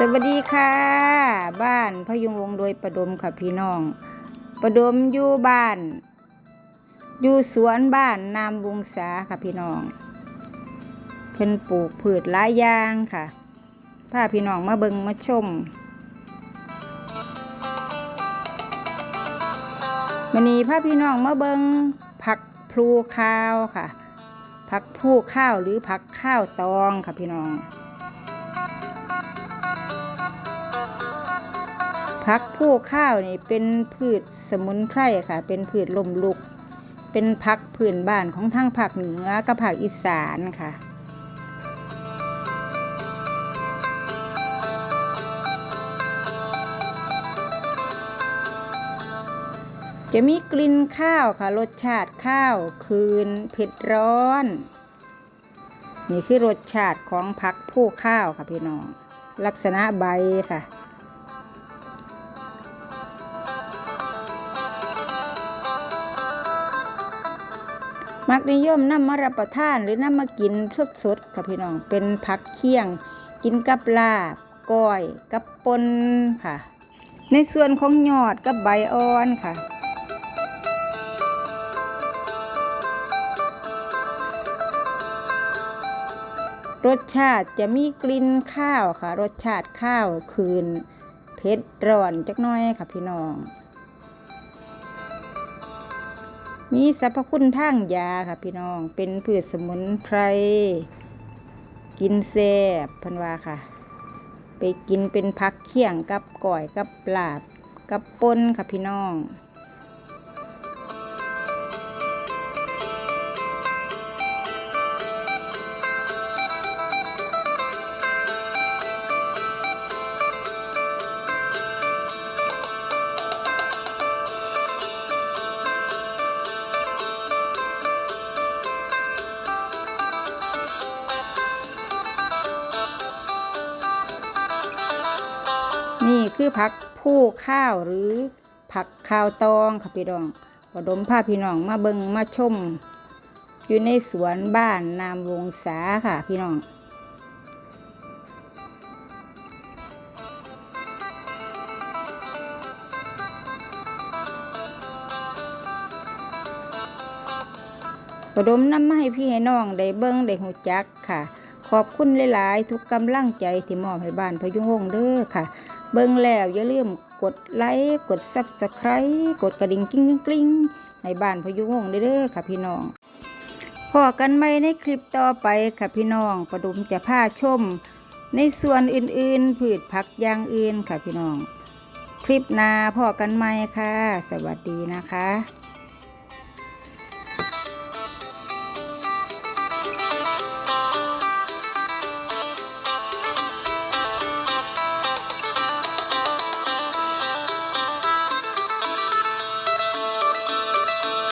สวัสดีค่ะ บ้านพยุงวงโดยประดมค่ะพี่น้อง ประดมอยู่บ้าน อยู่สวนบ้านนามวงศาค่ะพี่น้อง เพิ่นปลูกพืชหลายอย่างค่ะพาพี่น้องมาเบิงมาชมวันนี้พาพี่น้องมาเบิงผักพลูข้าวค่ะผักพลูข้าวหรือผักข้าวตองค่ะพี่น้อง ผักผู้ข้าวนี่เป็นพืชสมุนไพรค่ะ เป็นพืชลมลุก เป็นผักพื้นบ้านของทางภาคเหนือกับภาคอีสานค่ะจะมีกลิ่นข้าวค่ะ รสชาติข้าวคืนเผ็ดร้อน นี่คือรสชาติของผักผู้ข้าวค่ะพี่น้อง ลักษณะใบค่ะ มักนิยมนำมารับประทานหรือนำมากินสดๆค่ะพี่น้องเป็นผักเคี่ยง กินกับลาบก้อยกับปนค่ะ ในส่วนของยอดกับใบอ่อนค่ะรสชาติจะมีกลิ่นข้าวค่ะ รสชาติข้าวคืนเผ็ดร้อนจักน้อยค่ะพี่น้อง มีสรรพคุณทางยาค่ะพี่น้อง เป็นพืชสมุนไพร กินแซ่บพันว่าค่ะ ไปกินเป็นพักเคี่ยงกับก่อยกับปลาบกับปนค่ะพี่น้อง นี่คือผักผู้ข้าวหรือผักข้าวตองค่ะพี่น้องปดมพาพี่น้องมาเบิงมาชม อยู่ในสวนบ้านนามวงศาค่ะพี่น้องประดมน้ำมาให้พี่ให้น้องได้เบิ้งได้หูจักค่ะ ขอบคุณหลาย ๆ ทุกกำลังใจที่มอบให้บ้านพยุงวงเด้อค่ะ เบิ่งแล้วอย่าลืมกดไลค์กดซับสไครต์กดกระดิ่งกริ๊งกริ๊งให้บ้านพยุงวงเด้อค่ะพี่น้องพอกันไหมในคลิปต่อไปค่ะพี่น้องประดุมจะพาชม ในส่วนอื่นๆ พืชผักอย่างอื่นค่ะพี่น้อง คลิปนาพอกันไหมค่ะ สวัสดีนะคะ